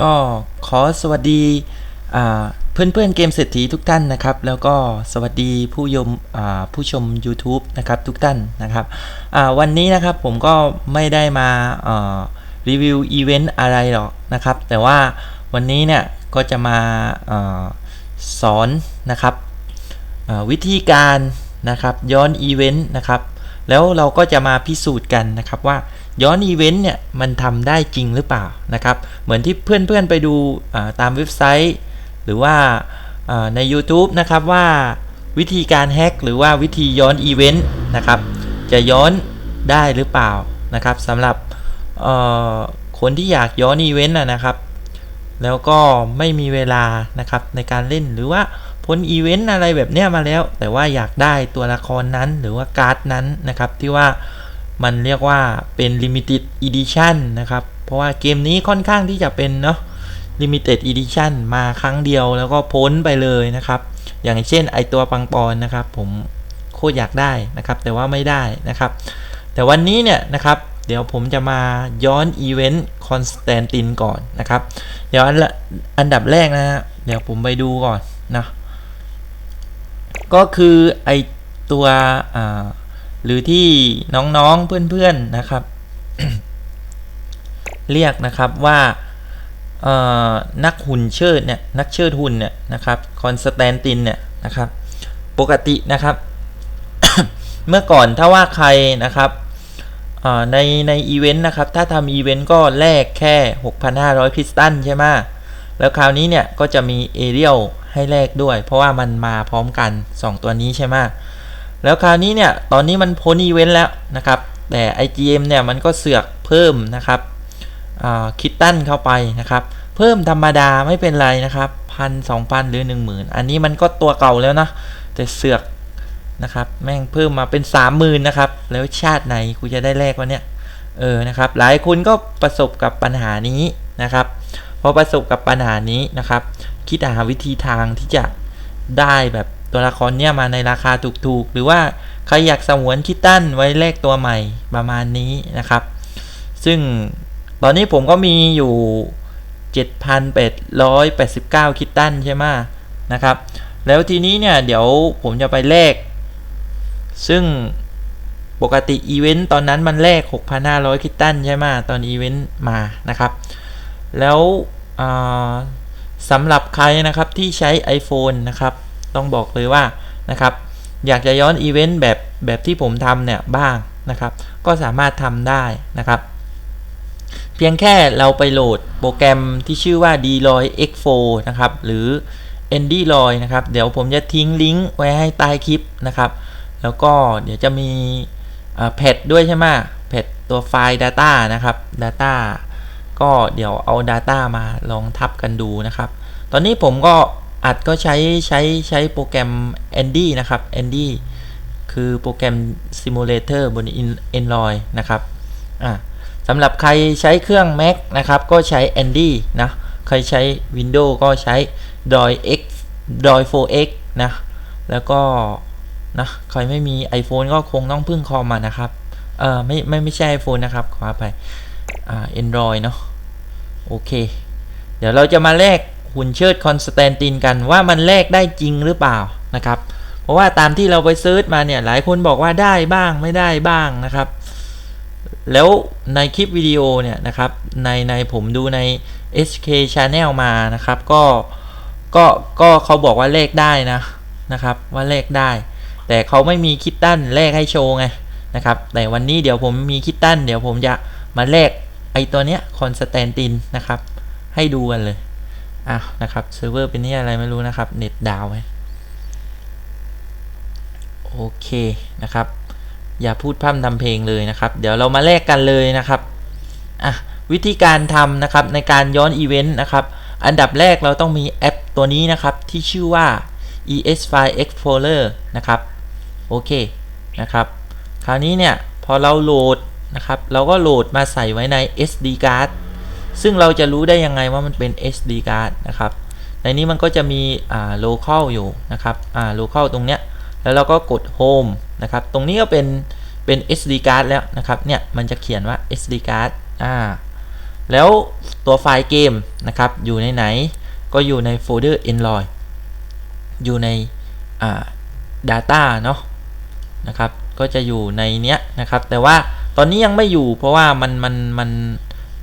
ก็ขอสวัสดีเพื่อนเพื่อนเกมเศรษฐีทุกท่านนะครับ แล้วก็สวัสดีผู้ยมผู้ชม YouTube นะครับทุกท่านนะครับวันนี้นะครับผมก็ไม่ได้มารีวิวอีเวนต์อะไรหรอกนะครับ แต่ว่าวันนี้เนี่ยก็จะมาอสอนนะครับวิธีการนะครับย้อนอีเวนต์นะครับ แล้วเราก็จะมาพิสูจน์กันนะครับว่าย้อนอีเวนต์เนี่ยมันทำได้จริงหรือเปล่านะครับ เหมือนที่เพื่อนๆไปดูตามเว็บไซต์ หรือว่าใน YouTube นะครับว่าวิธีการแฮ็กหรือว่าวิธีย้อนอีเวนต์นะครับจะย้อนได้หรือเปล่านะครับสำหรับคนที่อยากย้อนอีเวนต์นะนะครับ แล้วก็ไม่มีเวลานะครับในการเล่นหรือว่า พ้นอีเวนต์อะไรแบบเนี้ยมาแล้ว แต่ว่าอยากได้ตัวละครนั้นหรือว่าการ์ดนั้นนะครับที่ว่ามันเรียกว่าเป็น Limited Edition นะครับ เพราะว่าเกมนี้ค่อนข้างที่จะเป็นเนาะ Limited Edition มาครั้งเดียวแล้วก็พ้นไปเลยนะครับ อย่างเช่นไอตัวปังปอนนะครับ ผมโคตรอยากได้นะครับ แต่ว่าไม่ได้นะครับ แต่วันนี้เนี่ยนะครับเดี๋ยวผมจะมาย้อนอีเวนต์คอนสแตนตินก่อนนะครับ เดี๋ยวอันละอันดับแรกนะฮะเดี๋ยวผมไปดูก่อนนะ ก็คือไอตัวหรือที่น้องๆเพื่อนๆนะครับ เรียกนะครับว่านักหุ่นเชิดเนี่ยนักเชิดหุ่นเนี่ยนะครับคอนสแตนตินเนี่ยนะครับปกตินะครับ เมื่อก่อนถ้าว่าใครนะครับในในอีเวนต์นะครับถ้าทำอีเวนต์ก็แลกแค่ 6,500คริสตัลใช่ไหม แล้วคราวนี้เนี่ยก็จะมีเอเรียลให้แลกด้วย เพราะว่ามันมาพร้อมกัน 2 ตัวนี้ใช่ไหมแล้วคราวนี้เนี่ยตอนนี้มันพ้นอีเวนต์แล้วนะครับ แต่ IGM เนี่ยมันก็เสือกเพิ่มนะครับคิดตั้นเข้าไปนะครับ เพิ่มธรรมดาไม่เป็นไรนะครับพันสองพันหรือหนึ่งหมื่นอันนี้มันก็ตัวเก่าแล้วนะ แต่เสือกนะครับแม่งเพิ่มมาเป็นสามหมื่นนะครับ แล้วชาติไหนกูจะได้แลกวะเนี่ยเออนะครับหลายคนก็ประสบกับปัญหานี้นะครับ พอประสบกับปัญหานี้นะครับ คิดหาวิธีทางที่จะได้แบบตัวละครเนี่ยมาในราคาถูกๆ หรือว่าใครอยากสงวนคิดตั้นไว้แลกตัวใหม่ประมาณนี้นะครับ ซึ่งตอนนี้ผมก็มีอยู่ 7,889 คิดตันใช่ไหมนะครับ แล้วทีนี้เนี่ยเดี๋ยวผมจะไปแลก ซึ่งปกติอีเวนต์ตอนนั้นมันแลก 6,500 คิดตันใช่ไหมตอนอีเวนต์มานะครับ แล้วสำหรับใครนะครับที่ใช้ iPhone นะครับ ต้องบอกเลยว่านะครับ อยากจะย้อนอีเวนต์แบบแบบที่ผมทำเนี่ยบ้างนะครับ ก็สามารถทำได้นะครับ เพียงแค่เราไปโหลดโปรแกรมที่ชื่อว่า d l o y X4 นะครับ หรือ n d l o y นะครับ เดี๋ยวผมจะทิ้งลิงก์ไว้ให้ใต้คลิปนะครับ แล้วก็เดี๋ยวจะมีแพดด้วยใช่ไหมแพดตัวไฟล์ Data นะครับ Data ก็เดี๋ยวเอา Data มาลองทับกันดูนะครับ ตอนนี้ผมก็อัดก็ใช้ใช้ใช้โปรแกรม Andy นะครับ Andy คือโปรแกรม Simulator บน Android นะครับอ่าสำหรับใครใช้เครื่อง Mac นะครับ ก็ใช้ Andy นะ ใครใช้ Windows ก็ใช้ Doi X Doi 4X นะ แล้วก็นะใครไม่มี iPhone ก็คงต้องพึ่งคอมมานะครับ เออไม่ไม่ไม่ใช่ iPhone นะครับ ขออภัย อ่า Android เนาะโอเค เดี๋ยวเราจะมาแลกหุ่นเชิดคอนสแตนตินกันว่ามันแลกได้จริงหรือเปล่านะครับ เพราะว่าตามที่เราไปเซิร์ชมาเนี่ยหลายคนบอกว่าได้บ้างไม่ได้บ้างนะครับ แล้วในคลิปวิดีโอเนี่ยนะครับในในผมดูใน HK Channel มานะครับก็ก็ก็เขาบอกว่าเลขได้นะนะครับว่าเลขได้ แต่เขาไม่มีคิดตั้นเลขให้โชว์ไงนะครับแต่วันนี้เดี๋ยวผมมีคิดตั้น เดี๋ยวผมจะมาเลข ไอตัวเนี้ยคอนสแตนตินนะครับ ให้ดูกันเลยอะนะครับเซิร์ฟเวอร์เป็นนี่อะไรไม่รู้นะครับเน็ตดาวไว้โอเคนะครับ อย่าพูดพร่ำทำเพลงเลยนะครับ เดี๋ยวเรามาแลกกันเลยนะครับอะวิธีการทำนะครับในการย้อนอีเวนต์นะครับ อันดับแรกเราต้องมีแอปตัวนี้นะครับที่ชื่อว่า ES File Explorer นะครับ โอเคนะครับ คราวนี้เนี่ย พอเราโหลด นะครับ เราก็โหลดมาใส่ไว้ใน SD card ซึ่งเราจะรู้ได้ยังไงว่ามันเป็น SD card นะครับ ในนี้มันก็จะมีอ่า local อยู่นะครับอ่า local ตรงเนี้ย แล้วเราก็กด home นะครับ ตรงนี้ก็เป็น เป็น SD card แล้วนะครับ เนี่ย มันจะเขียนว่า SD card อ่า แล้วตัวไฟล์เกมนะครับ อยู่ในไหน ก็อยู่ในโฟลเดอร์ Android อยู่ในอ่า Data เนาะนะครับ ก็จะอยู่ในเนี้ยนะครับ แต่ว่า ตอนนี้ยังไม่อยู่เพราะว่ามันมันมัน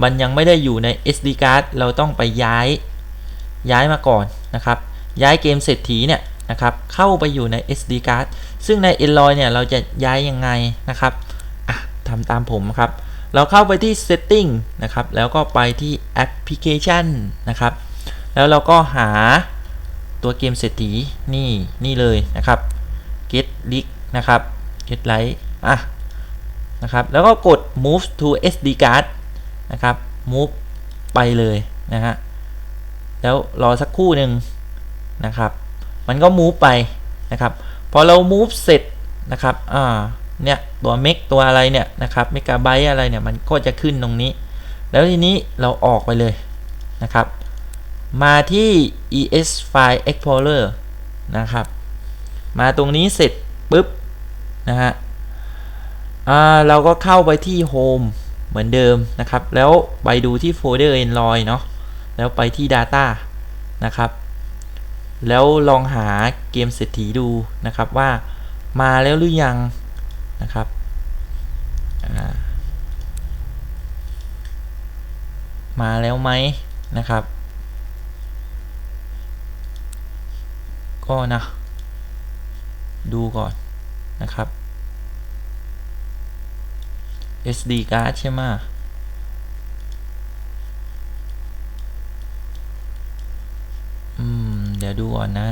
มันยังไม่ได้อยู่ใน SD card เราต้องไปย้ายย้ายมาก่อนนะครับ ย้ายเกมเศรษฐีเนี่ยนะครับเข้าไปอยู่ใน SD card ซึ่งใน Android เนี่ยเราจะย้ายยังไงนะครับอะทำตามผมครับ เราเข้าไปที่ setting นะครับ แล้วก็ไปที่ application นะครับ แล้วเราก็หาตัวเกมเศรษฐีนี่นี่เลยนะครับ get l i k นะครับ get light อะ นะครับ แล้วก็กด move to SD card นะครับ move ไปเลยนะฮะ แล้วรอสักครู่หนึ่งนะครับ มันก็ move ไปนะครับ พอเรา move เสร็จนะครับ อ่า เนี่ย ตัว make ตัวอะไรเนี่ยนะครับ megabyte อะไรเนี่ย มันก็จะขึ้นตรงนี้ แล้วทีนี้เราออกไปเลยนะครับ มาที่ ES File Explorer นะครับ มาตรงนี้เสร็จปุ๊บนะฮะ อ่าเราก็เข้าไปที่ Home เหมือนเดิมนะครับ แล้วไปดูที่โฟลเดอร์ Android เนาะแล้วไปที่ Data นะครับ แล้วลองหาเกมเศรษฐีดูนะครับว่ามาแล้วหรือยังนะครับมาแล้วไหมนะครับ ก็นะ ดูก่อนนะครับ SD card ใช่ไหมอืม เดี๋ยวดูก่อนนะ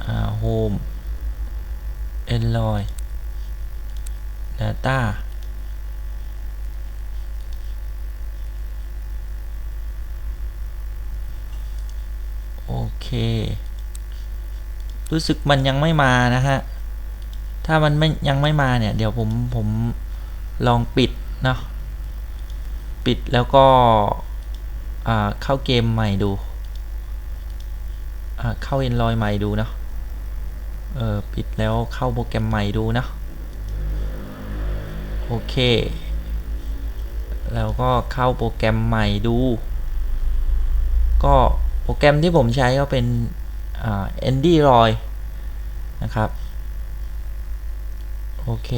อ่า Home Android Data โอเค รู้สึกมันยังไม่มานะฮะ ถ้ามันไม่ยังไม่มาเนี่ย เดี๋ยวผมผมลองปิดเนาะ ปิดแล้วก็เข้าเกมใหม่ดู เข้า Android ใหม่ดูเนาะเออปิดแล้วเข้าโปรแกรมใหม่ดูเนาะ โอเค แล้วก็เข้าโปรแกรมใหม่ดู ก็โปรแกรมที่ผมใช้ก็เป็น อ่า Andy Roy นะครับ โอเค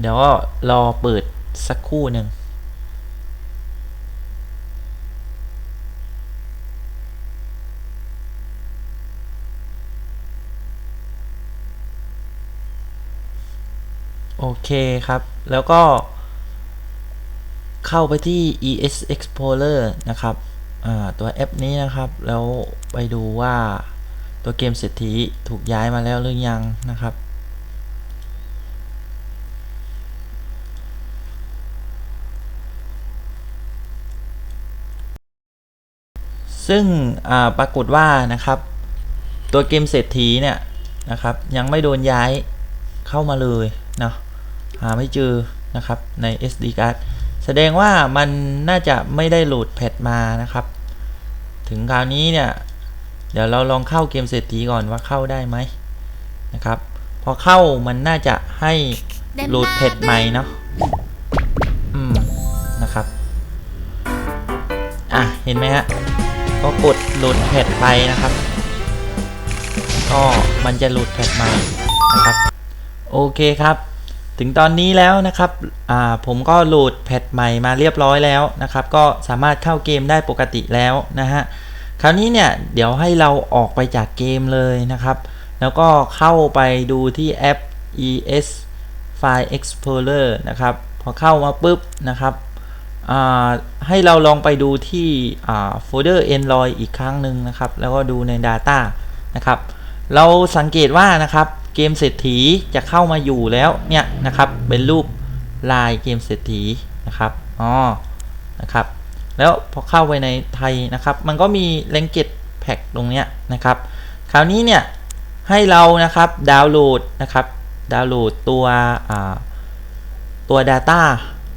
เดี๋ยวรอเปิดสักครู่หนึ่งโอเคครับ แล้วก็ เข้าไปที่ ES Explorer นะครับตัวแอปนี้นะครับ แล้วไปดูว่าตัวเกมเศรษฐีถูกย้ายมาแล้วหรือยังนะครับ ซึ่งปรากฏว่านะครับ ตัวเกมเศรษฐีเนี่ยนะครับ ยังไม่โดนย้ายเข้ามาเลยนะหาไม่เจอนะครับใน SD card แสดงว่ามันน่าจะไม่ได้โหลดแพทมานะครับ ถึงคราวนี้เนี่ย เดี๋ยวเราลองเข้าเกมเศรษฐีก่อนว่าเข้าได้ไหมนะครับ พอเข้ามันน่าจะให้โหลดแพทใหม่เนาะอืมนะครับ อะ เห็นไหมฮะ ก็กดโหลดแพทไปนะครับ ก็มันจะโหลดแพทใหม่นะครับ โอเคครับ ถึงตอนนี้แล้วนะครับผมก็โหลดแพทใหม่มาเรียบร้อยแล้วนะครับ ก็สามารถเข้าเกมได้ปกติแล้วนะฮะคราวนี้เนี่ยเดี๋ยวให้เราออกไปจากเกมเลยนะครับ แล้วก็เข้าไปดูที่แอป ES File Explorer นะครับ พอเข้ามาปุ๊บนะครับให้เราลองไปดูที่โฟลเดอร์ Android อีกครั้งหนึ่งนะครับ แล้วก็ดูใน Data นะครับ เราสังเกตว่านะครับ เกมเศรษฐีจะเข้ามาอยู่แล้วเนี่ยนะครับเป็นรูปลายเกมเศรษฐีนะครับอ๋อนะครับแล้วพอเข้าไปในไทยนะครับ มันก็มีเลงเกตแพ็กตรงเนี้ยนะครับ คราวนี้เนี่ยให้เรานะครับดาวน์โหลดนะครับดาวน์โหลดตัวตัว Data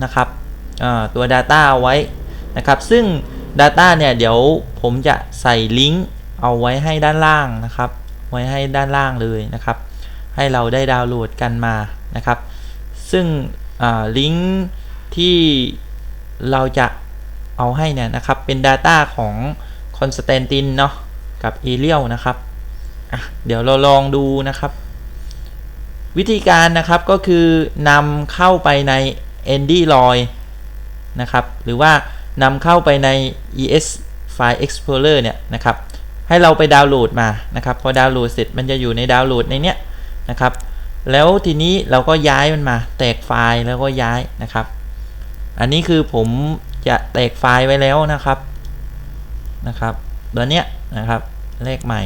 นะครับตัว Data ไว้นะครับ ซึ่ง Data เนี่ยเดี๋ยวผมจะใส่ลิงก์เอาไว้ให้ด้านล่างนะครับ ไว้ให้ด้านล่างเลยนะครับ ให้เราได้ดาวน์โหลดกันมานะครับ ซึ่งลิงก์ที่เราจะเอาให้เนี่ยนะครับเป็น Data ของคอนสแตนตินเนาะกับเอเรียลนะครับเดี๋ยวเราลองดูนะครับ วิธีการนะครับก็คือนำเข้าไปใน a n d y l o y นะครับ หรือว่านำเข้าไปใน ES File Explorer เนี่ยนะครับ ให้เราไปดาวน์โหลดมานะครับ พอดาวน์โหลดเสร็จมันจะอยู่ในดาวน์โหลดในเนี้ย นะครับ แล้วทีนี้เราก็ย้ายมันมา แตกไฟล์แล้วก็ย้ายนะครับ อันนี้คือผมจะแตกไฟล์ไว้แล้วนะครับนะครับตัวเนี้ยนะครับเลขใหม่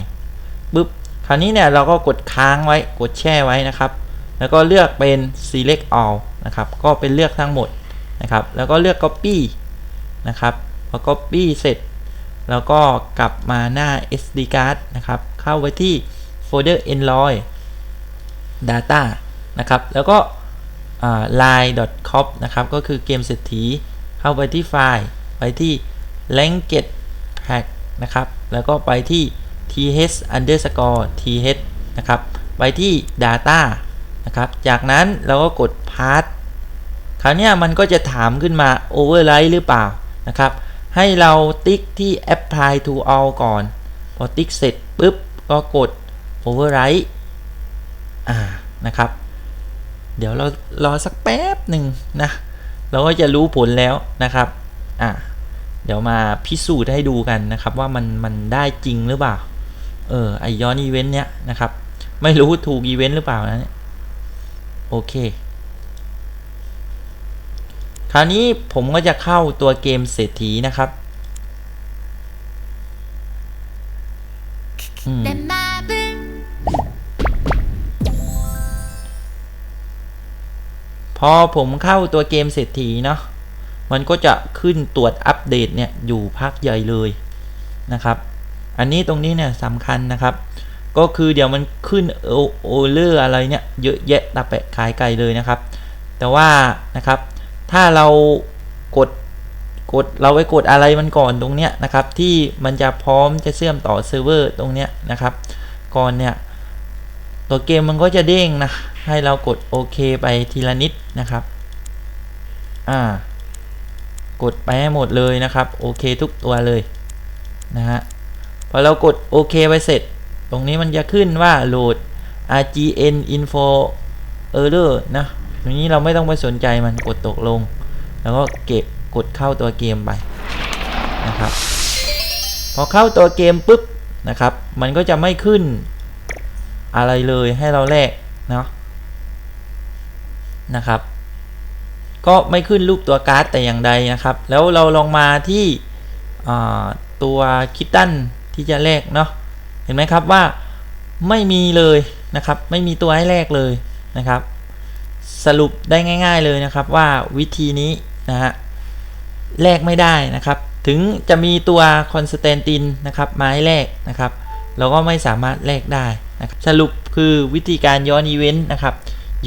ปุ๊บคราวนี้เนี่ยเราก็กดค้างไว้กดแช่ไว้นะครับ แล้วก็เลือกเป็น select all นะครับ ก็เป็นเลือกทั้งหมดนะครับ แล้วก็เลือก copy นะครับพอ copy เสร็จ แล้วก็กลับมาหน้า SD card นะครับ เข้าไว้ที่โฟลเดอร์ Android data นะครับ แล้วก็ line.cop นะครับ ก็คือเกมเศรษฐี เข้าไปที่ไฟล์ ไปที่ language pack นะครับ แล้วก็ไปที่ th underscore th นะครับ ไปที่ data นะครับ จากนั้นเราก็กด path คราวนี้มันก็จะถามขึ้นมา override หรือเปล่า นะครับ ให้เราติ๊กที่ apply to all ก่อน พอติ๊กเสร็จปุ๊บ ก็กด override อ่านะครับ เดี๋ยวเรารอสักแป๊บหนึ่งนะเราก็จะรู้ผลแล้วนะครับอ่าเดี๋ยวมาพิสูจน์ให้ดูกันนะครับ ว่ามันมันได้จริงหรือเปล่า เออไอย้อนอีเวนต์เนี้ยนะครับ ไม่รู้ถูกอีเวนต์หรือเปล่านะโอเค คราวนี้ผมก็จะเข้าตัวเกมเศรษฐีนะครับ พอผมเข้าตัวเกมเศรษฐีเนาะมันก็จะขึ้นตรวจอัปเดตเนี่ยอยู่พักใหญ่เลยนะครับ อันนี้ตรงนี้เนี่ยสำคัญนะครับ ก็คือเดี๋ยวมันขึ้นโอโอเลอร์อะไรเนี่ยเยอะแยะตาแปะขายไกลเลยนะครับ แต่ว่านะครับถ้าเรากดกดเราไปกดอะไรมันก่อนตรงเนี้ยนะครับที่มันจะพร้อมจะเชื่อมต่อเซิร์ฟเวอร์ตรงเนี้ยนะครับ ก่อนเนี่ย ตัวเกมมันก็จะเด้งนะ ให้เรากดโอเคไปทีละนิดนะครับ อ่า กดไปให้หมดเลยนะครับ โอเคทุกตัวเลยนะฮะ พอเรากดโอเคไปเสร็จ ตรงนี้มันจะขึ้นว่าโหลด rgn info error นะตรงนี้เราไม่ต้องไปสนใจมันกดตกลง แล้วก็เก็บกดเข้าตัวเกมไปนะครับ พอเข้าตัวเกมปุ๊บนะครับ มันก็จะไม่ขึ้น อะไรเลยให้เราแลกเนาะนะครับ ก็ไม่ขึ้นรูปตัวการ์ดแต่อย่างใดนะครับ แล้วเราลองมาที่ตัวคิตตันที่จะแลกเนาะเห็นไหมครับว่าไม่มีเลยนะครับ ไม่มีตัวให้แลกเลยนะครับ สรุปได้ง่าย ๆเลยนะครับว่าวิธีนี้นะฮะแลกไม่ได้นะครับ ถึงจะมีตัวคอนสแตนตินนะครับมาให้แลกนะครับ เราก็ไม่สามารถแลกได้นะครับสรุปคือวิธีการย้อนอีเวนต์นะครับ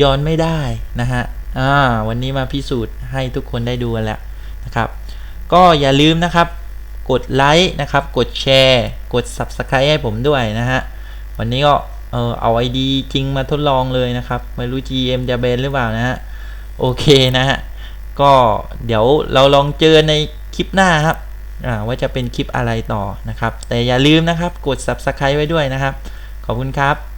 ย้อนไม่ได้นะฮะอ่าวันนี้มาพิสูจน์ให้ทุกคนได้ดูกันแล้วนะครับ ก็อย่าลืมนะครับ กดไลค์นะครับ กดแชร์ กด Subscribe ให้ผมด้วยนะฮะ วันนี้ก็เออเอา ID จริงมาทดลองเลยนะครับ ไม่รู้ GM จะเบนหรือเปล่านะฮะ โอเคนะฮะ ก็เดี๋ยวเราลองเจอในคลิปหน้าครับ ว่าจะเป็นคลิปอะไรต่อนะครับ แต่อย่าลืมนะครับ กด Subscribe ไว้ด้วยนะครับ ขอบคุณครับ